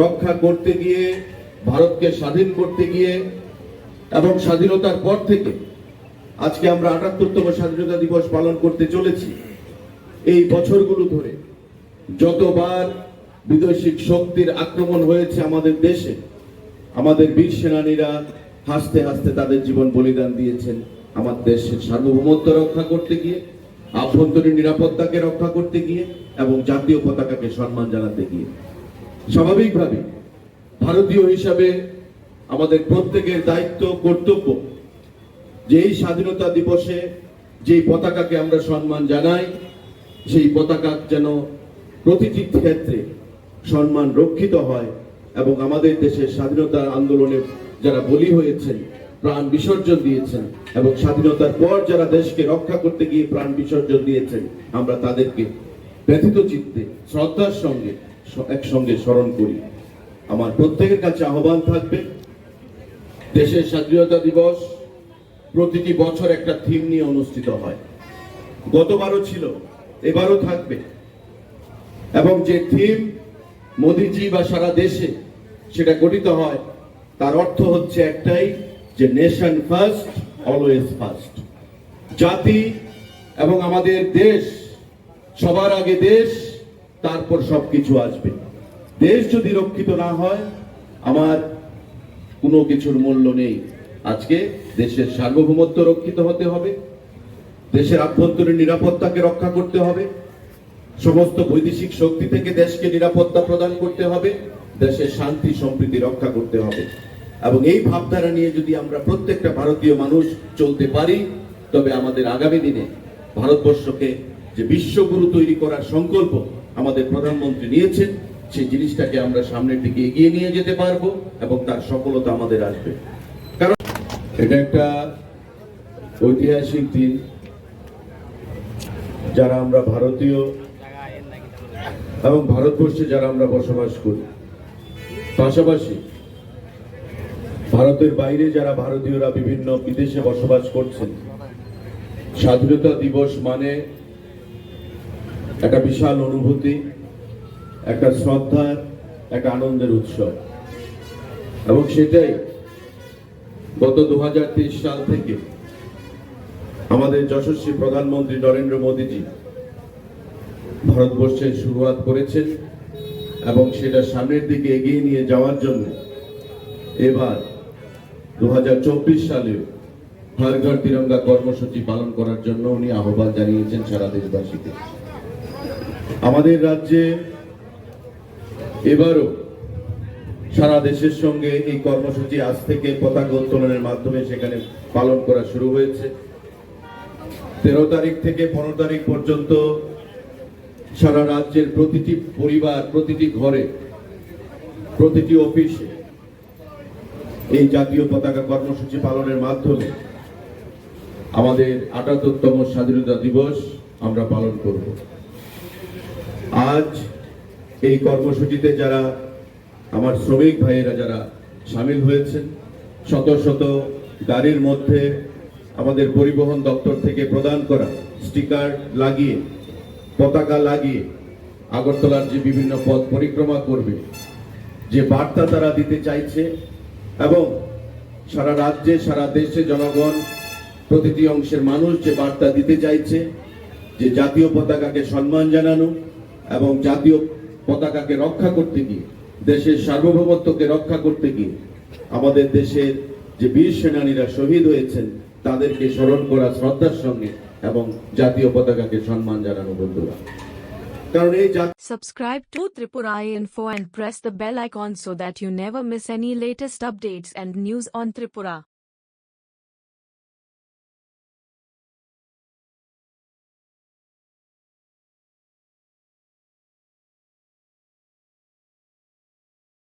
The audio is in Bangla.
রক্ষা করতে গিয়ে, ভারতকে স্বাধীন করতে গিয়ে এবং স্বাধীনতার পর থেকে আজকে আমরা আটাত্তরতম স্বাধীনতা দিবস পালন করতে চলেছি। এই বছরগুলো ধরে যতবার বিদেশিক শক্তির আক্রমণ হয়েছে আমাদের দেশে, আমাদের বীর সেনানীরা হাসতে হাসতে তাদের জীবন বলিদান দিয়েছেন আমার দেশের সার্বভৌমত্ব রক্ষা করতে গিয়ে, আভ্যন্তরীণ নিরাপত্তাকে রক্ষা করতে গিয়ে এবং জাতীয় পতাকাকে সম্মান জানাতে গিয়ে। স্বাভাবিকভাবে ভারতীয় হিসাবে আমাদের প্রত্যেকের দায়িত্ব, কর্তব্য যে এই স্বাধীনতা দিবসে যেই পতাকাকে আমরা সম্মান জানাই, সেই পতাকা যেন প্রতিটি ক্ষেত্রে সম্মান রক্ষিত হয় এবং আমাদের দেশের স্বাধীনতা আন্দোলনে যারা বলি হয়েছেন, প্রাণ বিসর্জন দিয়েছেন এবং স্বাধীনতার পর যারা দেশকে রক্ষা করতে গিয়ে প্রাণ বিসর্জন দিয়েছেন, আমরা তাদেরকে ব্যথিত চিত্তে, শ্রদ্ধার সঙ্গে একসঙ্গে স্মরণ করি। আমার প্রত্যেকের কাছে আহ্বান থাকবে, দেশের স্বাধীনতা দিবস প্রতিটি বছর একটা থিম নিয়ে অনুষ্ঠিত হয়। গতবারও ছিল, এবারও থাকবে। এবং যে থিম মোদিজি বা সারা দেশে সেটা গঠিত হয়, তার অর্থ হচ্ছে একটাই যে নেশন ফার্স্ট অলওয়েজ ফার্স্ট জাতি এবং আমাদের দেশ, সবার আগে দেশ তারপর সবকিছু আসবে। দেশ যদি রক্ষিত না হয়, আমার কোনো কিছুর মূল্য নেই। আজকে দেশের সার্বভৌমত্ব রক্ষিত হতে হবে, দেশের আভ্যন্তরীণ নিরাপত্তাকে রক্ষা করতে হবে, সমস্ত বৈদেশিক শক্তি থেকে দেশকে নিরাপত্তা প্রদান করতে হবে, দেশের শান্তি, সম্প্রীতি রক্ষা করতে হবে। এবং এই ভাবধারা নিয়ে যদি আমরা প্রত্যেকটা ভারতীয় মানুষ চলতে পারি, তবে আমাদের আগামী দিনে ভারতবর্ষকে যে বিশ্বগুরু তৈরি করার সংকল্প আমাদের প্রধানমন্ত্রী নিয়েছেন, সেই জিনিসটাকে আমরা সামনের দিকে এগিয়ে নিয়ে যেতে পারব এবং তার সফলতা আমাদের আসবে। কারণ এটা একটা ঐতিহাসিক দিন। যারা আমরা ভারতীয় এবং ভারতবর্ষে যারা আমরা বসবাস করি, পাশাপাশি ভারতের বাইরে যারা ভারতীয়রা বিভিন্ন বিদেশে বসবাস করছেন, স্বাধীনতা দিবস মানে একটা বিশাল অনুভূতি, একটা শ্রদ্ধার একটা আনন্দের উৎসব। এবং সেটাই গত দু সাল থেকে আমাদের যশস্বী প্রধানমন্ত্রী নরেন্দ্র মোদীজি ভারতবর্ষের শুরুয়াত করেছেন এবং সেটা সামনের দিকে এগিয়ে নিয়ে যাওয়ার জন্য এবার দু সালেও হর ঘর তিরঙ্গা কর্মসূচি পালন করার জন্য উনি আহ্বান জানিয়েছেন সারা দেশবাসীকে। আমাদের রাজ্যে এবারও সারা দেশের সঙ্গে এই কর্মসূচি আজ থেকে পতাকা উত্তোলনের মাধ্যমে সেখানে পালন করা শুরু হয়েছে। তেরো তারিখ থেকে পনেরো তারিখ পর্যন্ত সারা রাজ্যের প্রতিটি পরিবার, প্রতিটি ঘরে, প্রতিটি অফিসে এই জাতীয় পতাকা কর্মসূচি পালনের মাধ্যমে আমাদের আটাত্তরতম স্বাধীনতা দিবস আমরা পালন করব। আজ এই কর্মসূচিতে যারা আমার শ্রমিক ভাইয়েরা যারা সামিল হয়েছেন, শত শত গাড়ির মধ্যে আমাদের পরিবহন দপ্তর থেকে প্রদান করা স্টিকার লাগিয়ে, পতাকা লাগিয়ে আগরতলার যে বিভিন্ন পথ পরিক্রমা করবে, যে বার্তা তারা দিতে চাইছে এবং সারা রাজ্যে, সারা দেশে জনগণ প্রতিটি অংশের মানুষ যে বার্তা দিতে চাইছে, যে জাতীয় পতাকাকে সম্মান জানানো এবং জাতীয় পতাকাকে রক্ষা করতে গিয়ে, দেশের সার্বভৌমত্বকে রক্ষা করতে গিয়ে, আমাদের দেশের যে বীর সেনানীরা শহীদ হয়েছেন, তাদেরকে স্মরণ করা শ্রদ্ধার সঙ্গে এবং জাতীয় পতাকাকে সম্মান জানানো বন্ধুরা কারণ এই Subscribe to Tripura Info and press the bell icon so that you never miss any latest updates and news on Tripura.